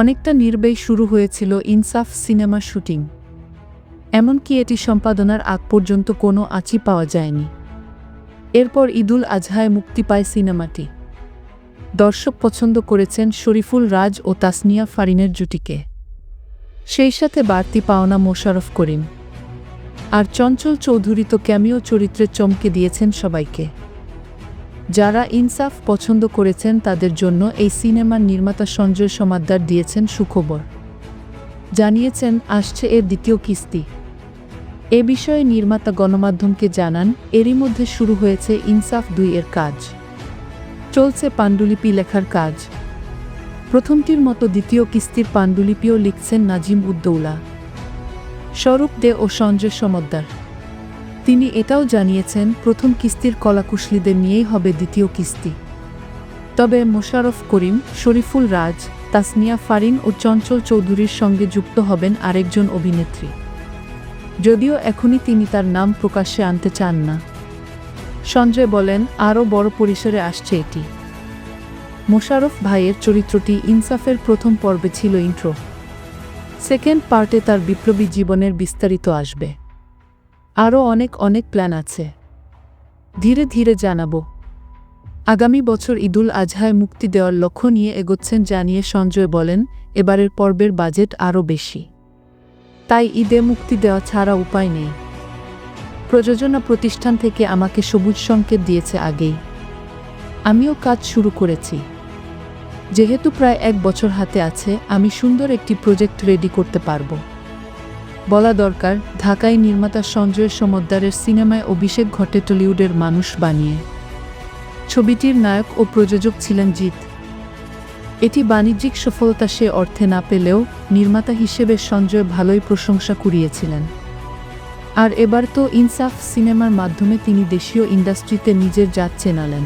অনেকটা নির্বেই শুরু হয়েছিল ইনসাফ সিনেমা শুটিং। এমনকি এটি সম্পাদনার আগ পর্যন্ত কোনো আঁচি পাওয়া যায়নি। এরপর ঈদুল আজহায় মুক্তি পায় সিনেমাটি। দর্শক পছন্দ করেছেন শরীফুল রাজ ও তাসনিয়া ফারিনের জুটিকে। সেই সাথে বাড়তি পাওনা মোশারফ করিম। আর চঞ্চল চৌধুরী তো ক্যামিও চরিত্রে চমকে দিয়েছেন সবাইকে। যারা ইনসাফ পছন্দ করেছেন তাদের জন্য এই সিনেমার নির্মাতা সঞ্জয় সমাদ্দার দিয়েছেন সুখবর। জানিয়েছেন, আসছে এর দ্বিতীয় কিস্তি। এ বিষয়ে নির্মাতা গণমাধ্যমকে জানান, এরই মধ্যে শুরু হয়েছে ইনসাফ দুই এর কাজ। চলছে পাণ্ডুলিপি লেখার কাজ। প্রথমটির মতো দ্বিতীয় কিস্তির পাণ্ডুলিপিও লিখছেন নাজিম উদ্দৌলা। স্বরূপ দে ও সঞ্জয় সমদ্দার। তিনি এটাও জানিয়েছেন, প্রথম কিস্তির কলাকুশলীদের নিয়েই হবে দ্বিতীয় কিস্তি। তবে মোশারফ করিম, শরীফুল রাজ, তাসনিয়া ফারিন ও চঞ্চল চৌধুরীর সঙ্গে যুক্ত হবেন আরেকজন অভিনেত্রী। যদিও এখনই তিনি তার নাম প্রকাশ্যে আনতে চান না। সঞ্জয় বলেন, আরও বড় পরিসরে আসছে এটি। মোশারফ ভাইয়ের চরিত্রটি ইনসাফের প্রথম পর্বে ছিল ইন্ট্রো। সেকেন্ড পার্টে তার বিপ্লবী জীবনের বিস্তারিত আসবে। আরও অনেক অনেক প্ল্যান আছে। ধীরে ধীরে জানাব। আগামী বছর ঈদুল আজহায় মুক্তি দেওয়ার লক্ষ্য নিয়ে এগোচ্ছেন জানিয়ে সঞ্জয় বলেন, এবারের পর্বের বাজেট আরও বেশি। তাই ঈদে মুক্তি দেওয়া ছাড়া উপায় নেই। প্রযোজনা প্রতিষ্ঠান থেকে আমাকে সবুজ সংকেত দিয়েছে আগেই। আমিও কাজ শুরু করেছি। যেহেতু প্রায় এক বছর হাতে আছে, আমি সুন্দর একটি প্রজেক্ট রেডি করতে পারব। বলা দরকার, ঢাকায় নির্মাতা সঞ্জয় সমদ্দারের সিনেমায় অভিষেক ঘটে টলিউডের মানুষ বানিয়ে। ছবিটির নায়ক ও প্রযোজক ছিলেন জিৎ। এটি বাণিজ্যিক সফলতা সে অর্থে না পেলেও নির্মাতা হিসেবে সঞ্জয় ভালোই প্রশংসা কুড়িয়েছিলেন। আর এবার তো ইনসাফ সিনেমার মাধ্যমে তিনি দেশীয় ইন্ডাস্ট্রিতে নিজের জাত চেনালেন।